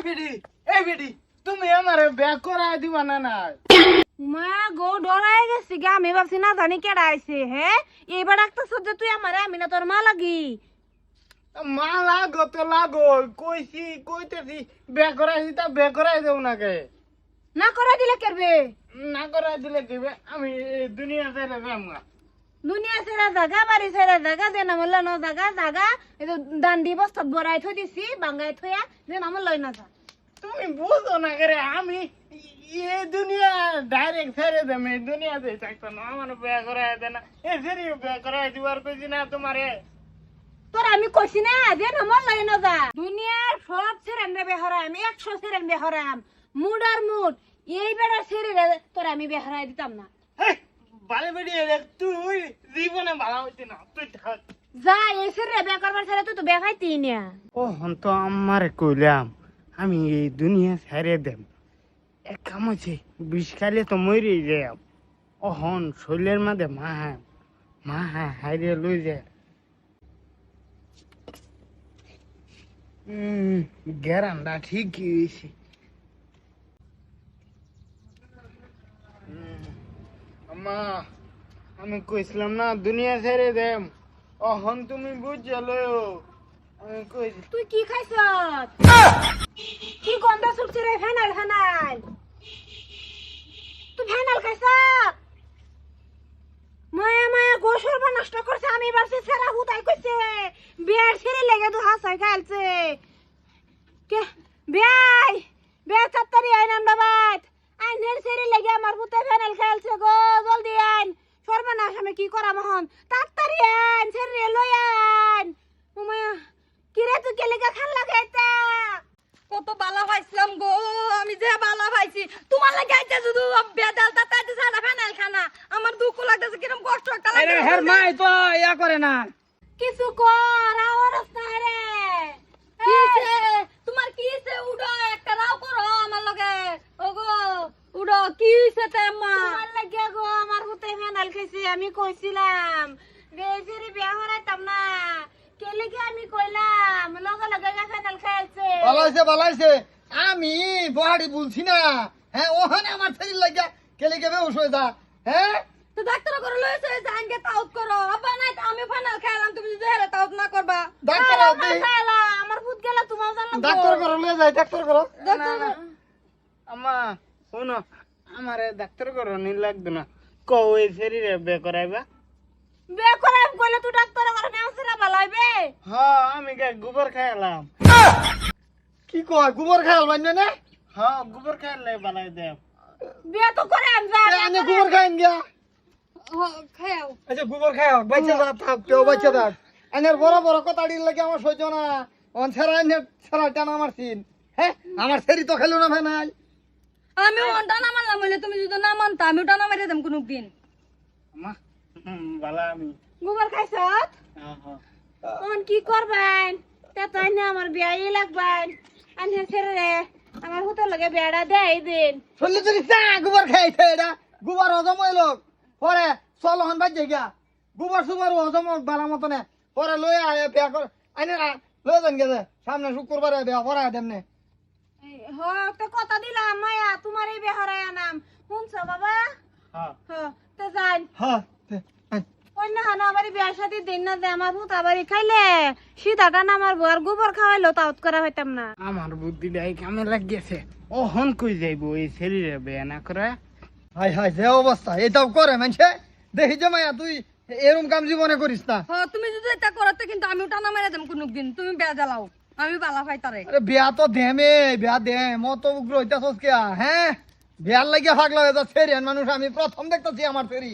এই বেডি এই বেডি তুমি আমারে ব্যাক করাই দিবা না না মা গো ডরাই গেছি গা আমি ভাবছি না জানি কেডা আইছে হ্যাঁ এবার একটা সজ্জা তুই আমারে আমি না তোর মা লাগি। মা লাগো তো লাগো কইছি কইতেছি ব্যাক করাই দিতা ব্যাক করাই দেব না কে? না করে দিলে কেরবে? না করাই দিলে কি বে? আমি দুনিয়া ছেড়ে যাম না দুনিয়া ছেড়া জাগা বাড়ি ছেড়া জাগা যে নাম ন জাগা জাগা এই দান্ডি বস্তাত বড়াই থই দিছি বাঙ্গাই থইয়া যে নাম লয় না যা তুমি বুঝো না করে আমি এ দুনিয়া ডাইরেক্ট ছেড়ে দেম এই দুনিয়াতে থাকতো না আমার ব্যাক করাই দে না এ ফেরি ব্যাক করাই দিবার কইছি না তোমারে। তোর আমি কইছি না যে নাম লয় না যা দুনিয়ার সব ছেড়ান রে বেহরাম একশো ছেড়ান বেহরাম মুড আর মুড এই বেড়া ছেড়ে তোর আমি বেহরাই দিতাম না। বালে বেড়ি রে তুই জীবনে ভালো হইতি না তুই থাক। যা এই ছেড়ে বে করবার ছেড়ে তুই তো বে খাইতি না। ও হন তো আমার কইলাম আমি এই দুনিয়া ছেড়ে দেম। এক কাম আছে বিষ খাইলে তো মরে যাম ও হন শরীরের মাঝে মা হ্যাঁ মা হ্যাঁ হাইরে লই যায় হুম গ্যারান্ডা ঠিকই হয়েছে আম্মা আমি কইছিলাম না, দুনিয়া ছেড়ে দেম। অহন তুমি আমি তুই কি খাইছ? কি গন্ধ রে ফেনাল ফেনাল? তুই ফেনাল খাইছ? মায়া মায়া বা নষ্ট করছে, আমি ভাবছি সেরা হুতাই কইছে। বিয়ার ছেড়ে লেগে তো হাসাই খাইছে কে? বিয়াই বিয়া চাত্তারি আইন আমরা বাদ আইনের ছেড়ে লেগে আমার হুতে ফেনাল খাইছে গো জলদি আইন সর্বনাশ আমি কি করা মহন তাড়াতাড়ি আইন ছেড়ে লই আইন ও মায়া কিরে তুই কেলিকা খান লাগাইতা কত বালা পাইছিলাম গো আমি যে বালা পাইছি তোমার শুধু বেদাল তাতাইতে সাদা ফেনাল খানা। আমার দুঃখ লাগতেছে কিরম কষ্ট একটা লাগতেছে তো ইয়া করে না। কিছু কর আওয়াজ না রে। কিছে তোমার কিছে উড়ো একটা রাও করো আমার লগে। ওগো উড়ো কিছে তে মা তোমার লাগিয়া গো আমার হুতে ফেনাল খাইছে আমি কইছিলাম। বেজেরি বিয়া হরাইতাম না। কেলিকে আমি কইলাম লগে লগে গা ফেনাল খাইছে। বালাইছে বালাইছে আমি বহাড়ি বলছি না। হ্যাঁ ওখানে আমার শরীর লাগিয়া কেলে কে বেউস হয়ে যা হ্যাঁ? তো ডাক্তার করে লইছে জানকে তাউত করো। আব্বা নাই আমি ফাইনাল খাইলাম তুমি যদি হেরে তাউত না করবা। ডাক্তার খাইলা আমার ভূত গেলা তোমার জানলা ডাক্তার করো লয়ে যাই ডাক্তার করো। আম্মা শোনো আমারে ডাক্তার করো নি লাগবে না। কও এই শরীরে বে করাইবা? বিয়া করাম কইলে তুই ডাক্তার করে নেওয়া ভালাইবে হ্যাঁ আমি গে গোবর খাইলাম। কি কয় গোবর খায়াল বান্য না? হ্যাঁ গোবর খাইলে বালাই দেব বিয়া তো করে আম যা গোবর খাইন গিয়া। খাও আচ্ছা গোবর খায় বাচ্চা যা থাক কেউ বাচ্চা থাক। এনের বড় বড় কথাটির লাগে আমার সহ্য না। অন ছেড়া এনে ছেড়া টানা আমার সিন। হ্যাঁ আমার সেরি তো খেলো না ফেনাই। আমি ওটা না মানলাম হইলে তুমি যদি না মানতা আমি ওটা না মেরে দেম কোনো দিন বালা আমি। গোবর খাইছত? হ্যাঁ, হ্যাঁ। কি করবেন তা না আমার বিয়াই লাগবেন আনহে ছেড়ে রে আমার হুতো লাগে বেড়া দেয় দিন। চল্লিশ চল্লিশ চা গোবর খাইছে এটা। গোবর হজম হইল পরে চল হন বাজে গিয়া। গোবর সুবর হজম বালা মতনে। পরে লয়ে আয় বিয়া কর আইনে লয়ে যান গেছে সামনে শুক্রবারে বিয়া করা দেমনে হ তো কথা দিলাম মায়া তোমার এই বেহরায় নাম শুনছ বাবা? হ্যাঁ। হ তো যান। হ্যাঁ। অন্য হানা আবার বিয়ার সাথে দিন না দে আমার ভূত আবার খাইলে সিধাটা না আমার বুয়ার গোবর খাওয়াইলো তাউত করা হইতাম না। আমার বুদ্ধিটা কামে লাগিয়েছে। ও হন কই যাইব এই শরীরে বে না করে। হাই হাই যে অবস্থা এটাও করে মানছে। দেখি যে মায়া তুই এরম কাম জীবনে করিস না। তুমি যদি এটা করতে কিন্তু আমি ওটা না মেরে দেম কোনো দিন তুমি বেয়া জ্বালাও আমি বালা পাই তারে। আরে বিয়া তো দেমে বিয়া দে মত উগ্র হইতাছস কে হ্যাঁ? বিয়ার লাগিয়া ফাগলা হয়ে মানুষ আমি প্রথম দেখতেছি আমার ফেরি।